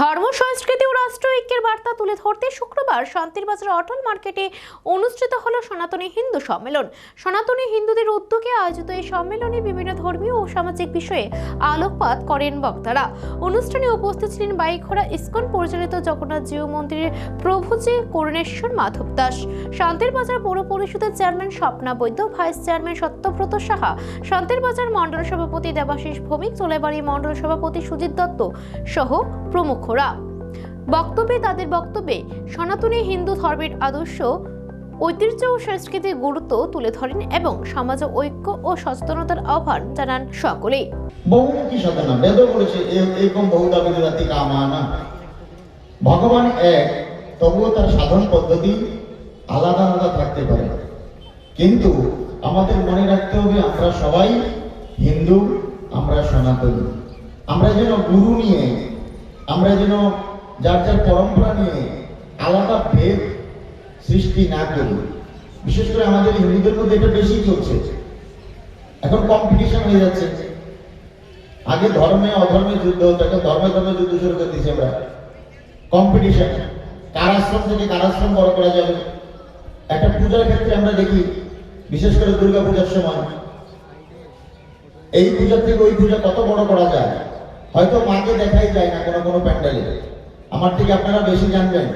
ধর্ম, সংস্কৃতি ও রাষ্ট্র ঐক্যের বার্তা তুলে ধরতে শুক্রবার শান্তির বাজার অটল মার্কেটে অনুষ্ঠিত হলো সনাতনী হিন্দু সম্মেলন। সনাতনী হিন্দুদের উদ্যোগে আয়োজিত এই সম্মেলনে বিভিন্ন ধর্মীয় ও সামাজিক বিষয়ে আলোকপাত করেন বক্তারা। অনুষ্ঠানে উপস্থিত ছিলেন বাইখোড়া ইস্কন পরিচালিত জগন্নাথ জিও মন্দিরের প্রভুজি করুণেশ্বর মাধব দাস। শান্তির বাজার পৌর পরিষদের chairman Swapna Baidya, vice chairman Satyabrata Saha. Shantir Bazar মণ্ডল সভাপতি দেবাশিস ভৌমিক চোলাইবাড়ি মণ্ডল সভাপতি সুজিত দত্ত সহ প্রমুখরা বক্তব্যে তাদের বক্তব্যে সনাতনী হিন্দু ধর্মের আদর্শ, ঐতিহ্য ও সংস্কৃতির গুরুত্ব তুলে ধরেন এবং সমাজ ঐক্য ও সচেতনতার আহ্বান জানান বহুমুখী সাধনা বেদ এরকম বিদুরাতি কামানা। ভগবান এক, তবুও তার সাধন পদ্ধতি আলাদা আলাদা থাকতে পারে। কিন্তু আমাদের মনে রাখতে হবে, আমরা সবাই হিন্দু, আমরা সনাতনী। আমরা যেন গুরু নিয়ে আমরা যেন যার যার পরম্পরা নিয়ে আলাদা ভেদ সৃষ্টি না করি। বিশেষ করে আমাদের হিন্দুদের মধ্যে এটা বেশি চলছে। এখন কম্পিটিশন হয়ে যাচ্ছে। আগে ধর্মে অধর্মে যুদ্ধ হতো, এখন ধর্মে ধর্মে যুদ্ধ শুরু করে দিয়েছি আমরা। কম্পিটিশন কারাশ্রম থেকে কারাশ্রম বড় করা যাবে? একটা পূজার ক্ষেত্রে আমরা দেখি, বিশেষ করে দুর্গা পূজার সময়। এই পূজা থেকে ওই পূজা কত বড় করা যায়? হয়তো মাকে দেখাই যায় না কোনো কোনো প্যান্ডেলে। আমার থেকে আপনারা বেশি জানবেন।